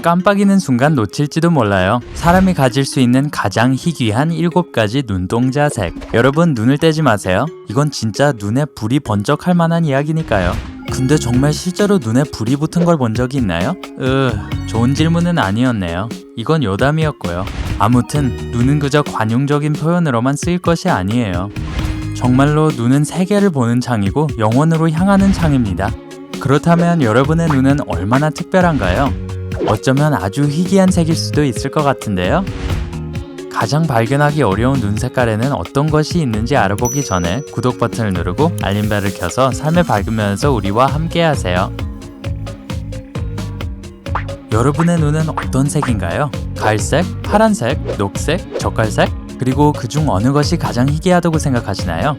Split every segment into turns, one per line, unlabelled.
눈 깜빡이는 순간 놓칠지도 몰라요. 사람이 가질 수 있는 가장 희귀한 7가지 눈동자 색. 여러분 눈을 떼지 마세요. 이건 진짜 눈에 불이 번쩍할 만한 이야기니까요. 근데 정말 실제로 눈에 불이 붙은 걸 본 적이 있나요? 으, 좋은 질문은 아니었네요. 이건 요담이었고요. 아무튼 눈은 그저 관용적인 표현으로만 쓰일 것이 아니에요. 정말로 눈은 세계를 보는 창이고 영원으로 향하는 창입니다. 그렇다면 여러분의 눈은 얼마나 특별한가요? 어쩌면 아주 희귀한 색일 수도 있을 것 같은데요. 가장 발견하기 어려운 눈 색깔에는 어떤 것이 있는지 알아보기 전에 구독 버튼을 누르고 알림벨을 켜서 삶의 밝은 면에서 우리와 함께 하세요. 여러분의 눈은 어떤 색인가요? 갈색, 파란색, 녹색, 젓갈색? 그리고 그중 어느 것이 가장 희귀하다고 생각하시나요?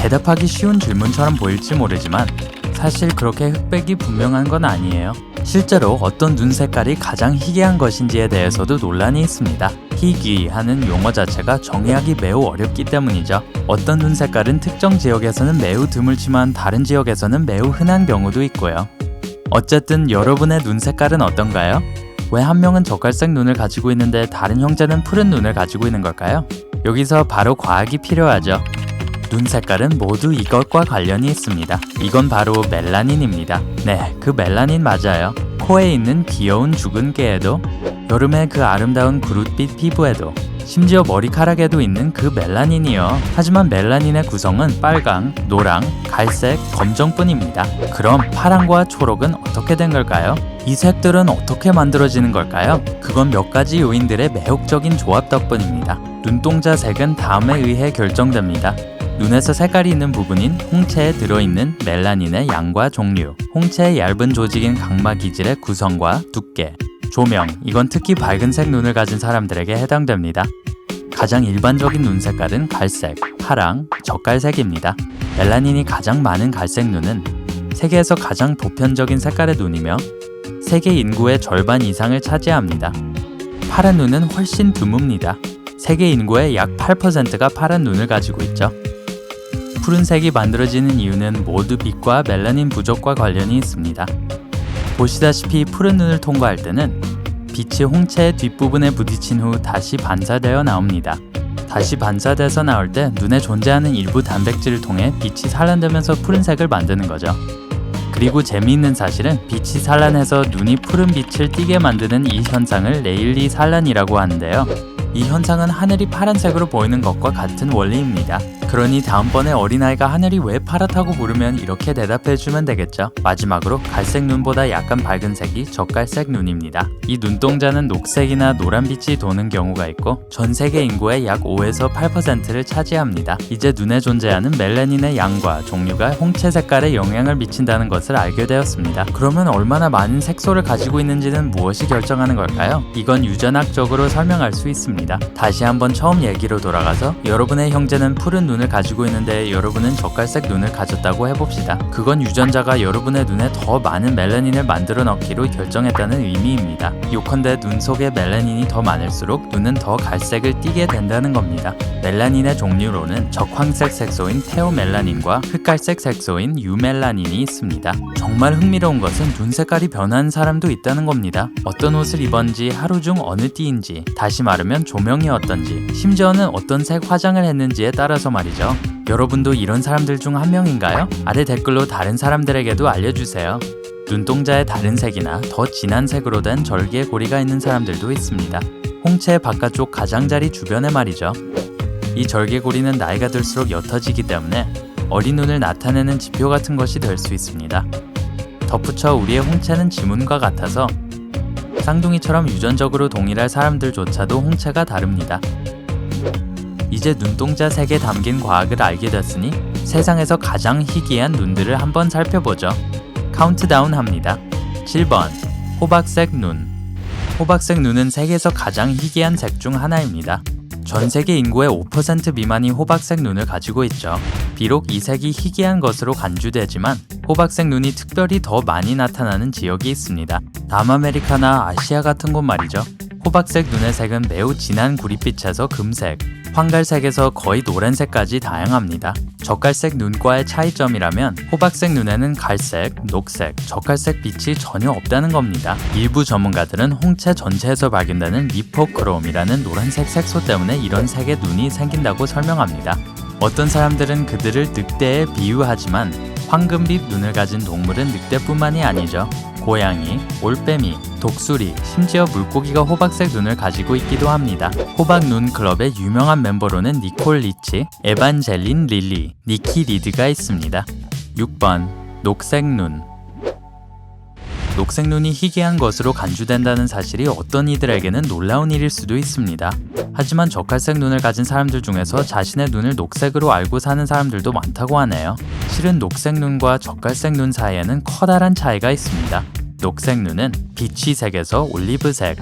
대답하기 쉬운 질문처럼 보일지 모르지만 사실 그렇게 흑백이 분명한 건 아니에요. 실제로 어떤 눈 색깔이 가장 희귀한 것인지에 대해서도 논란이 있습니다. 희귀하는 용어 자체가 정의하기 매우 어렵기 때문이죠. 어떤 눈 색깔은 특정 지역에서는 매우 드물지만 다른 지역에서는 매우 흔한 경우도 있고요. 어쨌든 여러분의 눈 색깔은 어떤가요? 왜 한 명은 젓갈색 눈을 가지고 있는데 다른 형제는 푸른 눈을 가지고 있는 걸까요? 여기서 바로 과학이 필요하죠. 눈 색깔은 모두 이것과 관련이 있습니다. 이건 바로 멜라닌입니다. 네, 그 멜라닌 맞아요. 코에 있는 귀여운 죽은 깨에도 여름의 그 아름다운 그룻빛 피부에도 심지어 머리카락에도 있는 그 멜라닌이요. 하지만 멜라닌의 구성은 빨강, 노랑, 갈색, 검정뿐입니다. 그럼 파랑과 초록은 어떻게 된 걸까요? 이 색들은 어떻게 만들어지는 걸까요? 그건 몇 가지 요인들의 매혹적인 조합 덕분입니다. 눈동자 색은 다음에 의해 결정됩니다. 눈에서 색깔이 있는 부분인 홍채에 들어있는 멜라닌의 양과 종류, 홍채의 얇은 조직인 각막 기질의 구성과 두께, 조명, 이건 특히 밝은색 눈을 가진 사람들에게 해당됩니다. 가장 일반적인 눈 색깔은 갈색, 파랑, 젓갈색입니다. 멜라닌이 가장 많은 갈색 눈은 세계에서 가장 보편적인 색깔의 눈이며 세계 인구의 절반 이상을 차지합니다. 파란 눈은 훨씬 드뭅니다. 세계 인구의 약 8%가 파란 눈을 가지고 있죠. 푸른색이 만들어지는 이유는 모두 빛과 멜라닌 부족과 관련이 있습니다. 보시다시피 푸른 눈을 통과할 때는 빛이 홍채의 뒷부분에 부딪힌 후 다시 반사되어 나옵니다. 다시 반사돼서 나올 때 눈에 존재하는 일부 단백질을 통해 빛이 산란되면서 푸른색을 만드는 거죠. 그리고 재미있는 사실은 빛이 산란해서 눈이 푸른 빛을 띠게 만드는 이 현상을 레일리 산란이라고 하는데요. 이 현상은 하늘이 파란색으로 보이는 것과 같은 원리입니다. 그러니 다음번에 어린아이가 하늘이 왜 파랗다고 물으면 이렇게 대답해주면 되겠죠. 마지막으로 갈색 눈보다 약간 밝은 색이 젓갈색 눈입니다. 이 눈동자는 녹색이나 노란빛이 도는 경우가 있고 전 세계 인구의 약 5에서 8%를 차지합니다. 이제 눈에 존재하는 멜라닌의 양과 종류가 홍채 색깔에 영향을 미친다는 것을 알게 되었습니다. 그러면 얼마나 많은 색소를 가지고 있는지는 무엇이 결정하는 걸까요? 이건 유전학적으로 설명할 수 있습니다. 다시 한번 처음 얘기로 돌아가서 여러분의 형제는 푸른 눈을 가지고 있는데 여러분은 젓갈색 눈을 가졌다고 해봅시다. 그건 유전자가 여러분의 눈에 더 많은 멜라닌을 만들어 넣기로 결정했다는 의미입니다. 요컨대 눈 속에 멜라닌이 더 많을수록 눈은 더 갈색을 띠게 된다는 겁니다. 멜라닌의 종류로는 적황색 색소인 테오멜라닌과 흑갈색 색소인 유멜라닌이 있습니다. 정말 흥미로운 것은 눈 색깔이 변하는 사람도 있다는 겁니다. 어떤 옷을 입었는지 하루 중 어느 띠인지 다시 말하면 조명이 어떤지 심지어는 어떤 색 화장을 했는지에 따라서 말 이죠. 여러분도 이런 사람들 중 한 명인가요? 아래 댓글로 다른 사람들에게도 알려주세요. 눈동자의 다른 색이나 더 진한 색으로 된 절개 고리가 있는 사람들도 있습니다. 홍채 바깥쪽 가장자리 주변에 말이죠. 이 절개고리는 나이가 들수록 옅어지기 때문에 어린 눈을 나타내는 지표 같은 것이 될 수 있습니다. 덧붙여 우리의 홍채는 지문과 같아서 쌍둥이처럼 유전적으로 동일할 사람들조차도 홍채가 다릅니다. 이제 눈동자 색에 담긴 과학을 알게 됐으니 세상에서 가장 희귀한 눈들을 한번 살펴보죠. 카운트다운 합니다. 7번 호박색 눈 호박색 눈은 세계에서 가장 희귀한 색 중 하나입니다. 전 세계 인구의 5% 미만이 호박색 눈을 가지고 있죠. 비록 이 색이 희귀한 것으로 간주되지만 호박색 눈이 특별히 더 많이 나타나는 지역이 있습니다. 남아메리카나 아시아 같은 곳 말이죠. 호박색 눈의 색은 매우 진한 구릿빛에서 금색, 황갈색에서 거의 노란색까지 다양합니다. 젓갈색 눈과의 차이점이라면 호박색 눈에는 갈색, 녹색, 젓갈색 빛이 전혀 없다는 겁니다. 일부 전문가들은 홍채 전체에서 발견되는 리포크롬이라는 노란색 색소 때문에 이런 색의 눈이 생긴다고 설명합니다. 어떤 사람들은 그들을 늑대에 비유하지만 황금빛 눈을 가진 동물은 늑대뿐만이 아니죠. 고양이, 올빼미, 독수리, 심지어 물고기가 호박색 눈을 가지고 있기도 합니다. 호박 눈 클럽의 유명한 멤버로는 니콜 리치, 에반젤린 릴리, 니키 리드가 있습니다. 6번 녹색 눈 녹색 눈이 희귀한 것으로 간주된다는 사실이 어떤 이들에게는 놀라운 일일 수도 있습니다. 하지만 적갈색 눈을 가진 사람들 중에서 자신의 눈을 녹색으로 알고 사는 사람들도 많다고 하네요. 실은 녹색 눈과 적갈색 눈 사이에는 커다란 차이가 있습니다. 녹색 눈은 비치 색에서 올리브색,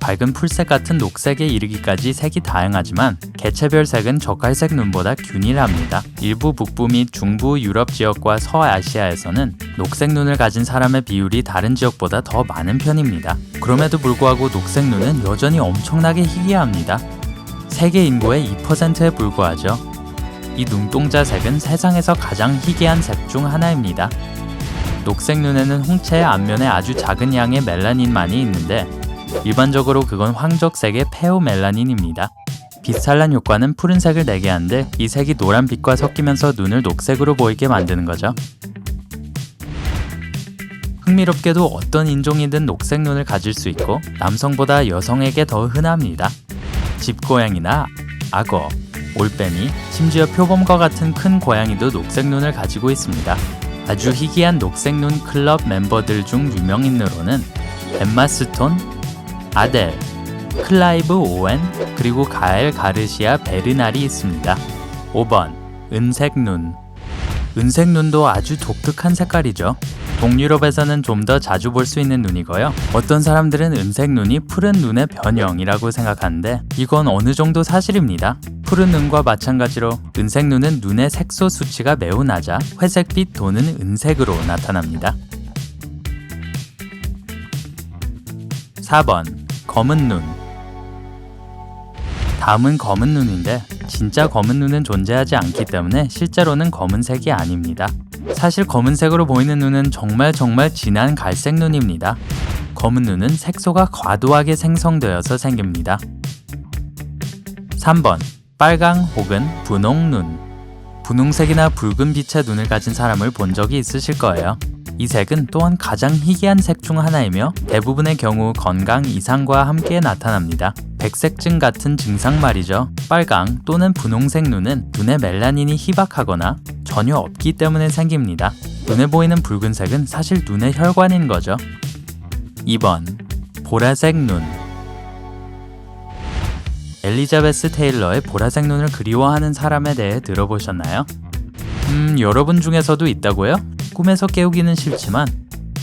밝은 풀색 같은 녹색에 이르기까지 색이 다양하지만 개체별 색은 적갈색 눈보다 균일합니다. 일부 북부 및 중부 유럽 지역과 서아시아에서는 녹색 눈을 가진 사람의 비율이 다른 지역보다 더 많은 편입니다. 그럼에도 불구하고 녹색 눈은 여전히 엄청나게 희귀합니다. 세계 인구의 2%에 불과하죠. 이 눈동자 색은 세상에서 가장 희귀한 색 중 하나입니다. 녹색 눈에는 홍채의 앞면에 아주 작은 양의 멜라닌만이 있는데 일반적으로 그건 황적색의 페오멜라닌입니다. 빛산란 효과는 푸른색을 내게 하는데 이 색이 노란빛과 섞이면서 눈을 녹색으로 보이게 만드는 거죠. 흥미롭게도 어떤 인종이든 녹색 눈을 가질 수 있고 남성보다 여성에게 더 흔합니다. 집고양이나 악어, 올빼미, 심지어 표범과 같은 큰 고양이도 녹색 눈을 가지고 있습니다. 아주 희귀한 녹색 눈 클럽 멤버들 중 유명인으로는 엠마 스톤, 아델, 클라이브 오웬, 그리고 가엘 가르시아 베르날이 있습니다. 5번 은색 눈 은색 눈도 아주 독특한 색깔이죠. 동유럽에서는 좀 더 자주 볼 수 있는 눈이고요. 어떤 사람들은 은색 눈이 푸른 눈의 변형이라고 생각하는데 이건 어느 정도 사실입니다. 푸른 눈과 마찬가지로 은색 눈은 눈의 색소 수치가 매우 낮아 회색빛 또는 은색으로 나타납니다. 4번 검은 눈 다음은 검은 눈인데 진짜 검은 눈은 존재하지 않기 때문에 실제로는 검은색이 아닙니다. 사실 검은색으로 보이는 눈은 정말 정말 진한 갈색 눈입니다. 검은 눈은 색소가 과도하게 생성되어서 생깁니다. 3번 빨강 혹은 분홍 눈 분홍색이나 붉은 빛의 눈을 가진 사람을 본 적이 있으실 거예요. 이 색은 또한 가장 희귀한 색 중 하나이며 대부분의 경우 건강 이상과 함께 나타납니다. 백색증 같은 증상 말이죠. 빨강 또는 분홍색 눈은 눈의 멜라닌이 희박하거나 전혀 없기 때문에 생깁니다. 눈에 보이는 붉은색은 사실 눈의 혈관인 거죠. 2번 보라색 눈 엘리자베스 테일러의 보라색 눈을 그리워하는 사람에 대해 들어보셨나요? 음, 여러분 중에서도 있다고요? 꿈에서 깨우기는 싫지만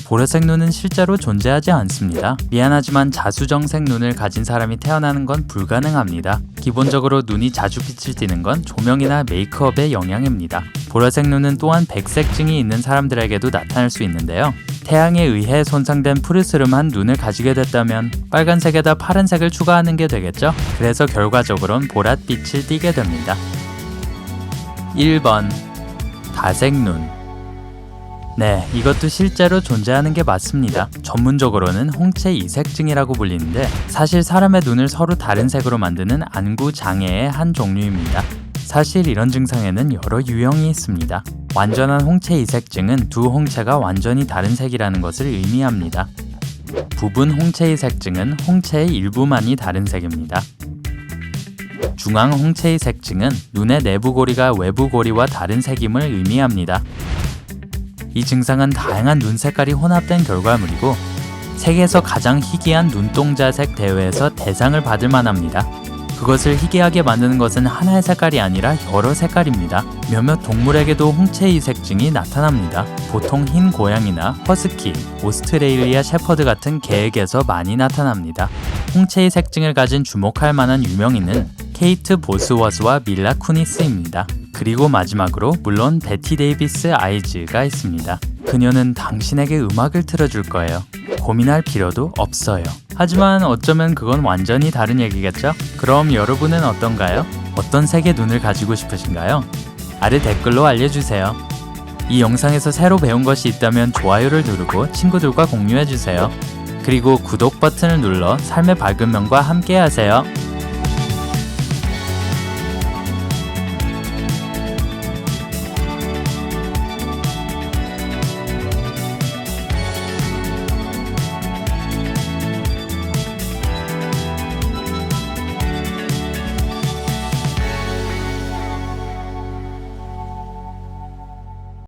보라색 눈은 실제로 존재하지 않습니다. 미안하지만 자수정색 눈을 가진 사람이 태어나는 건 불가능합니다. 기본적으로 눈이 자주 빛을 띠는 건 조명이나 메이크업의 영향입니다. 보라색 눈은 또한 백색증이 있는 사람들에게도 나타날 수 있는데요. 태양에 의해 손상된 푸르스름한 눈을 가지게 됐다면 빨간색에다 파란색을 추가하는 게 되겠죠? 그래서 결과적으론 보랏빛을 띠게 됩니다. 1번 다색 눈 네, 이것도 실제로 존재하는 게 맞습니다. 전문적으로는 홍채 이색증이라고 불리는데 사실 사람의 눈을 서로 다른 색으로 만드는 안구 장애의 한 종류입니다. 사실 이런 증상에는 여러 유형이 있습니다. 완전한 홍채 이색증은 두 홍채가 완전히 다른 색이라는 것을 의미합니다. 부분 홍채 이색증은 홍채의 일부만이 다른 색입니다. 중앙 홍채 이색증은 눈의 내부 고리가 외부 고리와 다른 색임을 의미합니다. 이 증상은 다양한 눈 색깔이 혼합된 결과물이고 세계에서 가장 희귀한 눈동자색 대회에서 대상을 받을 만합니다. 그것을 희귀하게 만드는 것은 하나의 색깔이 아니라 여러 색깔입니다. 몇몇 동물에게도 홍채 이색증이 나타납니다. 보통 흰 고양이나 허스키, 오스트레일리아 셰퍼드 같은 개에게서 많이 나타납니다. 홍채 이색증을 가진 주목할 만한 유명인은 케이트 보스워스와 밀라 쿠니스입니다. 그리고 마지막으로 물론 베티 데이비스 아이즈가 있습니다. 그녀는 당신에게 음악을 틀어줄 거예요. 고민할 필요도 없어요. 하지만 어쩌면 그건 완전히 다른 얘기겠죠? 그럼 여러분은 어떤가요? 어떤 색의 눈을 가지고 싶으신가요? 아래 댓글로 알려주세요. 이 영상에서 새로 배운 것이 있다면 좋아요를 누르고 친구들과 공유해주세요. 그리고 구독 버튼을 눌러 삶의 밝은 면과 함께 하세요.